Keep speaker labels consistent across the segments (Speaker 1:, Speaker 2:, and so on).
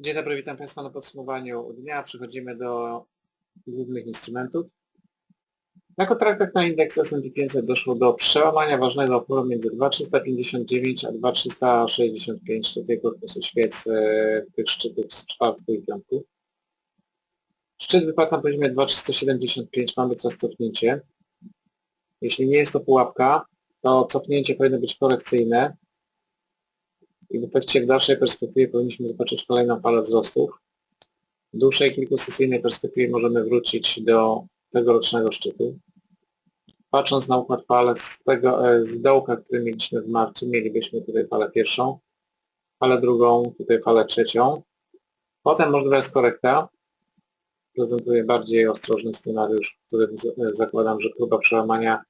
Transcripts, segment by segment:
Speaker 1: Dzień dobry, witam Państwa na podsumowaniu dnia. Przechodzimy do głównych instrumentów. Na kontraktach na indeks S&P 500 doszło do przełamania ważnego oporu między 2359 a 2365. Tutaj korpusy świec e, tych szczytów z czwartku i piątku. Szczyt wypadł na poziomie 2375, mamy teraz cofnięcie. Jeśli nie jest to pułapka, to cofnięcie powinno być korekcyjne i w efekcie w dalszej perspektywie powinniśmy zobaczyć kolejną falę wzrostów. W dłuższej kilkusesyjnej perspektywie możemy wrócić do tegorocznego szczytu. Patrząc na układ fal z, tego, e, z dołka, który mieliśmy w marcu, mielibyśmy tutaj falę pierwszą, falę drugą, tutaj falę trzecią. Potem możliwa jest korekta. Prezentuję bardziej ostrożny scenariusz, w którym z- zakładam, że próba przełamania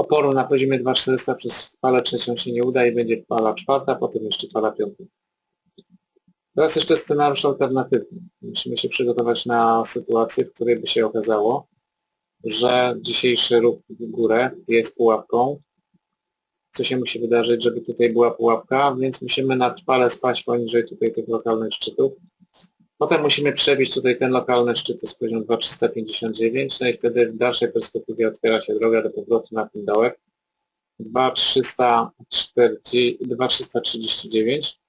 Speaker 1: oporu na poziomie 2400 przez falę trzecią się nie uda i będzie fala czwarta, potem jeszcze fala piąta. Teraz jeszcze scenariusz alternatywny. Musimy się przygotować na sytuację, w której by się okazało, że dzisiejszy ruch w górę jest pułapką. Co się musi wydarzyć, żeby tutaj była pułapka, więc musimy na trwale spaść poniżej tutaj tych lokalnych szczytów. Potem musimy przebić tutaj ten lokalny szczyt z poziomu 2359, no i wtedy w dalszej perspektywie otwiera się droga do powrotu na ten dołek 2340 2339.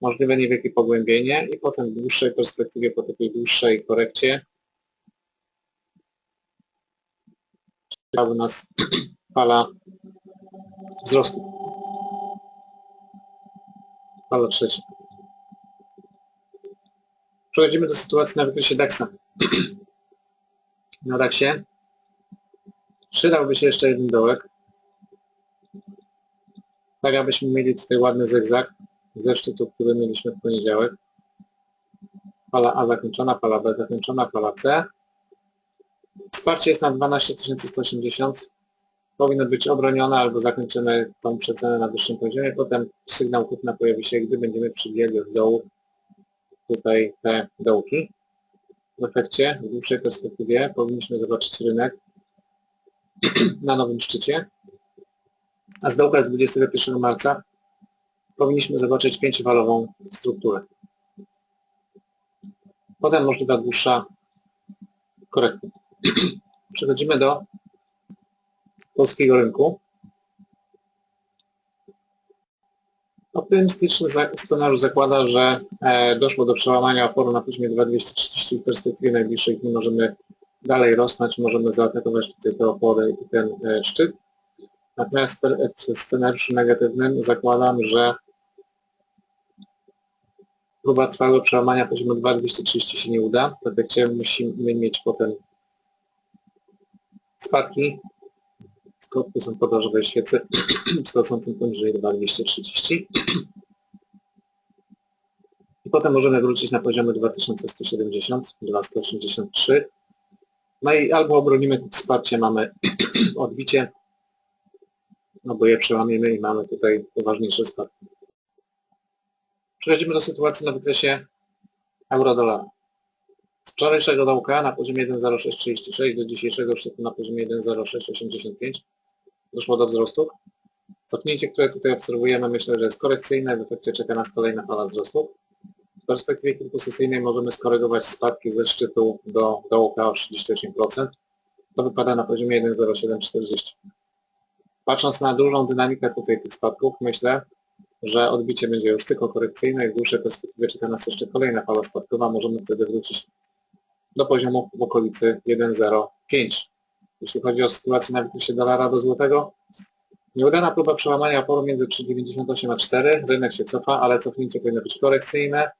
Speaker 1: Możliwe niewielkie pogłębienie i potem w dłuższej perspektywie, po takiej dłuższej korekcie czekałaby nas fala wzrostu. Fala trzecia. Przechodzimy do sytuacji na wykresie DAX-a. Na DAX-ie przydałby się jeszcze jeden dołek. Tak abyśmy mieli tutaj ładny zegzak ze szczytu, który mieliśmy w poniedziałek. Fala A zakończona, fala B zakończona, fala C. Wsparcie jest na 12180. Powinno być obronione albo zakończymy tą przecenę na wyższym poziomie. Potem sygnał kupna pojawi się, gdy będziemy przybijali od dołu tutaj te dołki. W efekcie, w dłuższej perspektywie powinniśmy zobaczyć rynek na nowym szczycie. A z dołka 21 marca powinniśmy zobaczyć pięciofalową strukturę. Potem możliwa dłuższa korekta. Przechodzimy do polskiego rynku. Optymistyczny scenariusz zakłada, że e, doszło do przełamania oporu na poziomie 2230 i w perspektywie najbliższych dni możemy dalej rosnąć, możemy zaatakować tutaj te opory i ten e, szczyt. Natomiast w scenariuszu negatywnym zakładam, że próba trwałego przełamania poziomu 2230 się nie uda. W efekcie musimy mieć potem spadki z korpusem podażowej świecy wschodzącym poniżej 2230. I potem możemy wrócić na poziomy 2170, 2183. No i albo obronimy wsparcie, mamy odbicie, albo je przełamiemy i mamy tutaj poważniejsze spadki. Przechodzimy do sytuacji na wykresie euro-dolara. Z wczorajszego dołka na poziomie 1,0636 do dzisiejszego szczytu na poziomie 1,0685 doszło do wzrostów. Cofnięcie, które tutaj obserwujemy, myślę, że jest korekcyjne, w efekcie czeka nas kolejna fala wzrostów. W perspektywie kilkusesyjnej możemy skorygować spadki ze szczytu do dołka o 38%. To wypada na poziomie 1,0740. Patrząc na dużą dynamikę tutaj tych spadków, myślę, że odbicie będzie już tylko korekcyjne i w dłuższej perspektywie czeka nas jeszcze kolejna fala spadkowa. Możemy wtedy wrócić do poziomu w okolicy 1,05. Jeśli chodzi o sytuację na wykresie dolara do złotego, nieudana próba przełamania oporu między 3,98 a 4. Rynek się cofa, ale cofnięcie powinno być korekcyjne.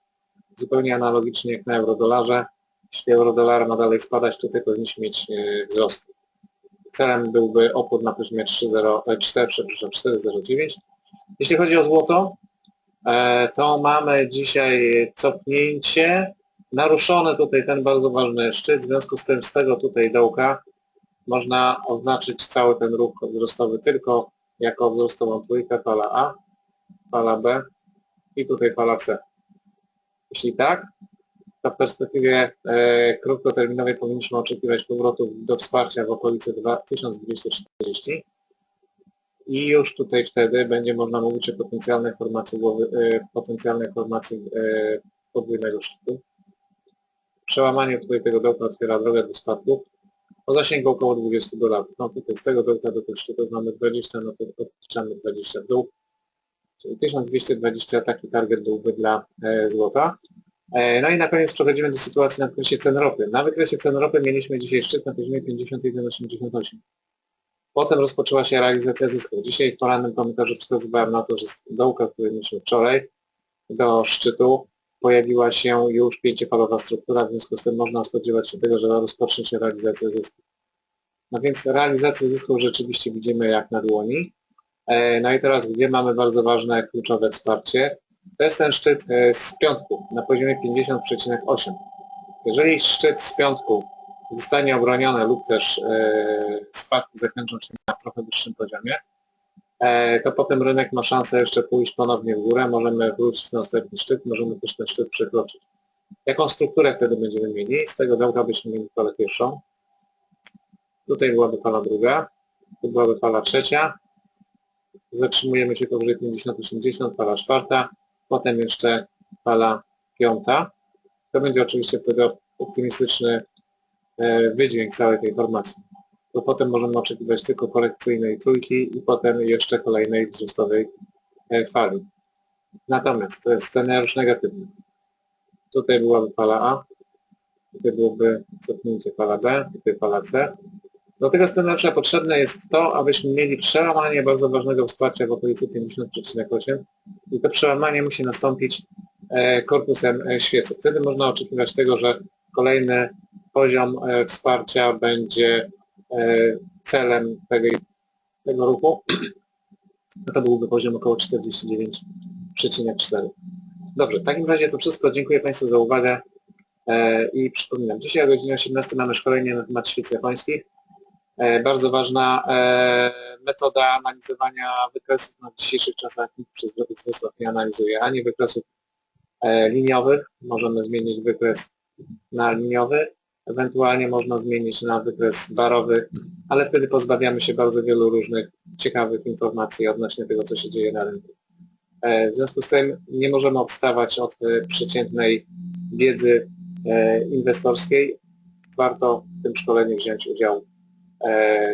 Speaker 1: Zupełnie analogicznie jak na euro-dolarze. Jeśli euro-dolar ma dalej spadać, tutaj powinniśmy mieć e, wzrost. Celem byłby opór na poziomie 3,04, przepraszam, 4,09. Jeśli chodzi o złoto, e, to mamy dzisiaj cofnięcie. Naruszony tutaj ten bardzo ważny szczyt, w związku z tym z tego tutaj dołka można oznaczyć cały ten ruch wzrostowy tylko jako wzrostową trójkę, fala A, fala B i tutaj fala C. Jeśli tak, to w perspektywie e, krótkoterminowej powinniśmy oczekiwać powrotu do wsparcia w okolicy 2240 i już tutaj wtedy będzie można mówić o potencjalnej formacji, głowy, e, potencjalnej formacji e, podwójnego szczytu. Przełamanie tutaj tego dołka otwiera drogę do spadku o zasięgu około 20 dolarów. No tutaj z tego dołka do tych szczytów mamy 20, no to odliczamy 20 w dół. Czyli 1220 taki target byłby dla e, złota. E, No i na koniec przechodzimy do sytuacji na wykresie cen ropy. Na wykresie cen ropy mieliśmy dzisiaj szczyt na poziomie 51,88. Potem rozpoczęła się realizacja zysków. Dzisiaj w porannym komentarzu wskazywałem na to, że z dołka, który mieliśmy wczoraj, do szczytu pojawiła się już pięciofalowa struktura, w związku z tym można spodziewać się tego, że rozpocznie się realizacja zysków. No więc realizację zysków rzeczywiście widzimy jak na dłoni. E, No i teraz gdzie mamy bardzo ważne, kluczowe wsparcie? To jest ten szczyt e, z piątku na poziomie 50,8. Jeżeli szczyt z piątku zostanie obroniony lub też e, spadki zakończą się na trochę wyższym poziomie, to potem rynek ma szansę jeszcze pójść ponownie w górę, możemy wrócić na ostatni szczyt, możemy też ten szczyt przekroczyć. Jaką strukturę wtedy będziemy mieli? Z tego dołka byśmy mieli falę pierwszą. Tutaj byłaby fala druga, tu byłaby fala trzecia. Zatrzymujemy się powyżej 50-80, fala czwarta, potem jeszcze fala piąta. To będzie oczywiście wtedy optymistyczny e, wydźwięk całej tej formacji. To potem możemy oczekiwać tylko korekcyjnej trójki i potem jeszcze kolejnej wzrostowej e, fali. Natomiast scenariusz negatywny. Tutaj byłaby fala A, tutaj byłoby cofnięcie fala B, tutaj fala C. Do tego scenariusza potrzebne jest to, abyśmy mieli przełamanie bardzo ważnego wsparcia w okolicy 50,8 i to przełamanie musi nastąpić e, korpusem e, świecy. Wtedy można oczekiwać tego, że kolejny poziom wsparcia będzie celem tego, tego ruchu. To byłby poziom około 49,4. Dobrze, w takim razie to wszystko. Dziękuję Państwu za uwagę e, i przypominam, dzisiaj o godzinie 18 mamy szkolenie na temat świec japońskich. E, Bardzo ważna e, metoda analizowania wykresów na dzisiejszych czasach nikt przez Wysław nie analizuje ani wykresów e, liniowych, możemy zmienić wykres na liniowy, ewentualnie można zmienić na wykres barowy, ale wtedy pozbawiamy się bardzo wielu różnych ciekawych informacji odnośnie tego, co się dzieje na rynku. E, W związku z tym nie możemy odstawać od e, przeciętnej wiedzy e, inwestorskiej. Warto w tym szkoleniu wziąć udział.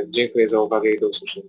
Speaker 1: Dziękuję za uwagę i do usłyszenia.